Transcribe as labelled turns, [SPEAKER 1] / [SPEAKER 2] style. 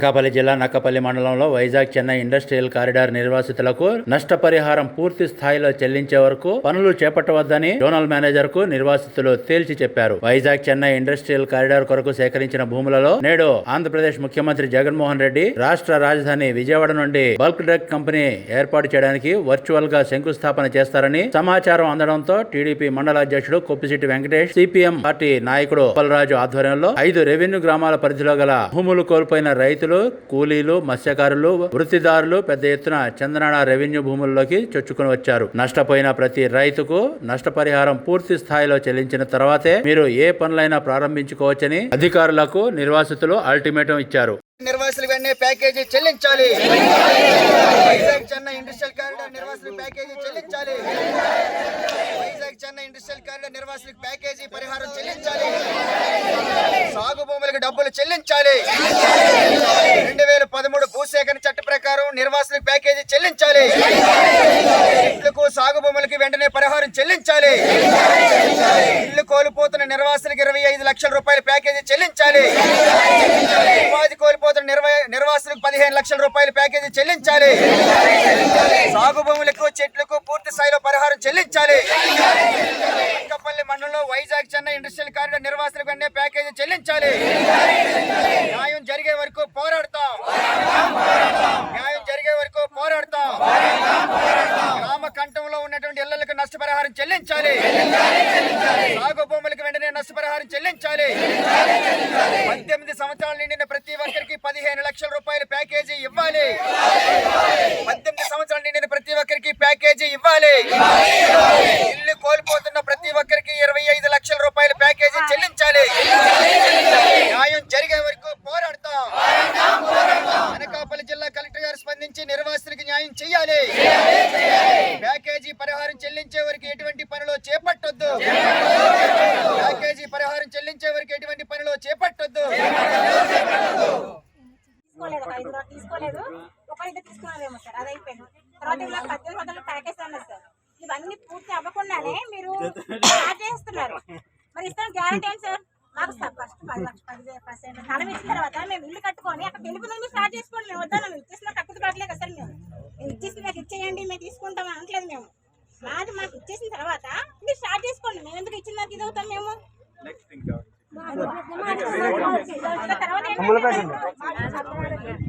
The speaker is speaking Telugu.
[SPEAKER 1] అనకాపల్లి జిల్లా నక్కపల్లి మండలంలో వైజాగ్ చెన్నై ఇండస్ట్రియల్ కారిడార్ నిర్వాసితులకు నష్టపరిహారం పూర్తి స్థాయిలో చెల్లించే వరకు పనులు చేపట్టవద్దని జోనల్ మేనేజర్కు నిర్వాసితులు తేల్చి చెప్పారు. వైజాగ్ చెన్నై ఇండస్ట్రియల్ కారిడార్ కొరకు సేకరించిన భూములలో నేడు ఆంధ్రప్రదేశ్ ముఖ్యమంత్రి జగన్మోహన్ రెడ్డి రాష్ట్ర రాజధాని విజయవాడ నుండి బల్క్ డ్రగ్ కంపెనీ ఏర్పాటు చేయడానికి వర్చువల్గా శంకుస్థాపన చేస్తారని సమాచారం అందడంతో టీడీపీ మండల అధ్యక్షుడు కొప్పిశెట్టి వెంకటేష్ సిపిఎం పార్టీ నాయకుడు అప్పలరాజు ఆధ్వర్యంలో ఐదు రెవెన్యూ గ్రామాల పరిధిలో గల భూములు కోల్పోయిన రైతులు కూలీలు మత్స్యకారులు వృత్తిదారులు పెద్ద ఎత్తున చందనాడ రెవెన్యూ భూముల్లోకి చొచ్చుకుని వచ్చారు. నష్టపోయిన ప్రతి రైతుకు నష్టపరిహారం పూర్తి స్థాయిలో చెల్లించిన తర్వాతే మీరు ఏ పనులైనా ప్రారంభించుకోవచ్చని అధికారులకు నిర్వాసితులు అల్టిమేటం ఇచ్చారు.
[SPEAKER 2] నిర్వాసులు వెంటనే ప్యాకేజీ చెల్లించాలి. వైజాగ్ చెన్నై ఇండస్ట్రియల్ కారిడార్ నిర్వాసులకు ప్యాకేజీ చెల్లించాలి. వైజాగ్ చెన్నై ఇండస్ట్రియల్ కారిడార్ నిర్వాసులకు ప్యాకేజీ పరిహారం చెల్లించాలి. సాగు భూములకు డబ్బులు చెల్లించాలి. రెండు వేల పదమూడు భూసేకరణ చట్ట ప్రకారం నిర్వాసులకు ప్యాకేజీ చెల్లించాలి. ఇళ్ళకు సాగు భూములకి వెంటనే పరిహారం చెల్లించాలి. ఇల్లు కోల్పోతున్న నిర్వాసులకు ఇరవై ఐదు లక్షల రూపాయల ప్యాకేజీ చెల్లించాలి. ఉపాధి కోల్పోతున్న నిర్వా నిర్వాసులకు పదిహేను లక్షల రూపాయల ప్యాకేజీ చెల్లించాలి. సాగు భూములకు చెట్లకు పూర్తి స్థాయిలో పరిహారం చెల్లించాలి. అంకపల్లి వైజాగ్ చెన్నై ఇండస్ట్రియల్ కారిడార్ నిర్వాసులకు వెంటనే ప్యాకేజీ చెల్లించాలి. న్యాయం జరిగే వరకు పోరాడతాం. న్యాయం జరిగే వరకు పోరాడతాం. గ్రామ కంఠంలో ఉన్నటువంటి ఇళ్ళకు నష్టపరిహారం చెల్లించాలి. సాగు భూములకు వెంటనే నష్టపరిహారం చెల్లించాలి. పద్దెనిమిది సంవత్సరాలు నిండిన ప్రతి ఒక్కరికి పదిహేను లక్షల రూపాయల ప్యాకేజీ ఇవ్వాలి. పద్దెనిమిది సంవత్సరాలు నిండిన ప్రతి ఒక్కరికి ప్యాకేజీ ఇవ్వాలి. కోల్పోతున్న ప్రతి ఒక్కరికి ఇరవై ఐదు లక్షల రూపాయల ప్యాకేజీ చెల్లించాలి. న్యాయం జరిగే వరకు పోరాడతాం. అనకాపల్లి జిల్లా కలెక్టర్ గారు స్పందించి నిర్వాసితులకు న్యాయం చేయాలి. ప్యాకేజీ పరిహారం చెల్లించే వరకు ఎటువంటి పనులు చేపట్టొద్దు. ప్యాకేజీ పరిహారం చెల్లించే వరకు ఎటువంటి పనులు చేపట్టొద్దు.
[SPEAKER 3] తీసుకోలేదు ఒక ఐదు ఒకరిద్దరు తీసుకున్నారేమో సార్ అది అయిపోయింది తర్వాత ఇలా పద్దెనిమిది వందలు ప్యాకేజ్ అన్నారు సార్. ఇవన్నీ పూర్తి అవ్వకుండానే మీరు స్టార్ట్ చేస్తున్నారు. మరి ఇస్తాను గ్యారంటీ ఏంటి సార్? మాకు సార్ ఫస్ట్ పది లక్ష పది పర్సెంట్ ధనం ఇచ్చిన తర్వాత మేము ఇల్లు కట్టుకొని అక్కడ వెళ్ళిపోయిన మీరు స్టార్ట్ చేసుకోండి. మేము వద్దాను మేము ఇచ్చేసిన కక్కుతు పడలేదు అసలు మేము. మేము ఇచ్చేసి నాకు ఇచ్చేయండి మేము తీసుకుంటాం అనట్లేదు మేము. మాది మాకు ఇచ్చేసిన తర్వాత మీరు స్టార్ట్ చేసుకోండి. మేము ఎందుకు ఇచ్చిన ఇది అవుతాం మేము? తర్వాత